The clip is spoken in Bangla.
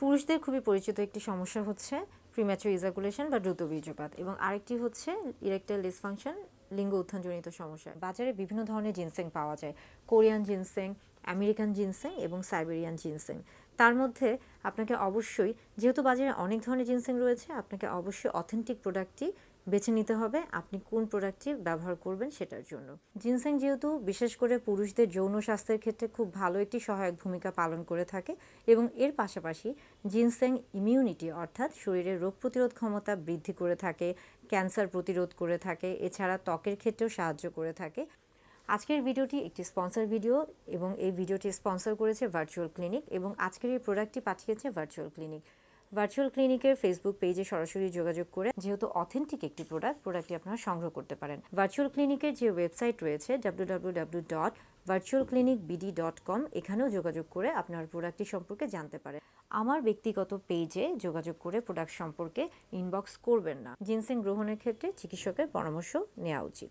পুরুষদের খুবই পরিচিত একটি সমস্যা হচ্ছে প্রিম্যাচুর ইজাকুলেশন বা দ্রুত বীর্যপাত এবং আরেকটি হচ্ছে ইরেকটাইল ডিসফাংশন লিঙ্গ উত্থানজনিত সমস্যা। বাজারে বিভিন্ন ধরনের জিনসেং পাওয়া যায়। কোরিয়ান জিনসেং আমেরিকান জিনসেং এবং সাইবেরিয়ান জিনসেং তার মধ্যে আপনাকে অবশ্যই, যেহেতু বাজারে অনেক ধরনের জিনসেং রয়েছে, আপনাকে অবশ্যই অথেন্টিক প্রোডাক্টটি বেছে নিতে হবে আপনি কোন প্রোডাক্টটি ব্যবহার করবেন সেটার জন্য। জিনসেং যেহেতু বিশেষ করে পুরুষদের যৌন স্বাস্থ্যের ক্ষেত্রে খুব ভালো একটি সহায়ক ভূমিকা পালন করে থাকে এবং এর পাশাপাশি জিনসেং ইমিউনিটি অর্থাৎ শরীরের রোগ প্রতিরোধ ক্ষমতা বৃদ্ধি করে থাকে, ক্যান্সার প্রতিরোধ করে থাকে, এছাড়া ত্বকের ক্ষেত্রেও সাহায্য করে থাকে। আজকের ভিডিওটি একটি স্পন্সর ভিডিও এবং এই ভিডিওটি স্পন্সর করেছে ভার্চুয়াল ক্লিনিক এবং আজকের এই প্রোডাক্টটি পাঠিয়েছে ভার্চুয়াল ক্লিনিক ভার্চুয়াল ক্লিনিকের ফেসবুক পেজে সরাসরি যোগাযোগ করে যেহেতু অথেন্টিক একটি প্রোডাক্ট প্রোডাক্টটি আপনারা সংগ্রহ করতে পারেন। ভার্চুয়াল ক্লিনিকের যে ওয়েবসাইট রয়েছে W dot virtual clinic BD dot com এখানেও যোগাযোগ করে আপনার প্রোডাক্টটি সম্পর্কে জানতে পারেন। আমার ব্যক্তিগত পেজে যোগাযোগ করে প্রোডাক্ট সম্পর্কে ইনবক্স করবেন না। জিনসেং গ্রহণের ক্ষেত্রে চিকিৎসকের পরামর্শ নেওয়া উচিত।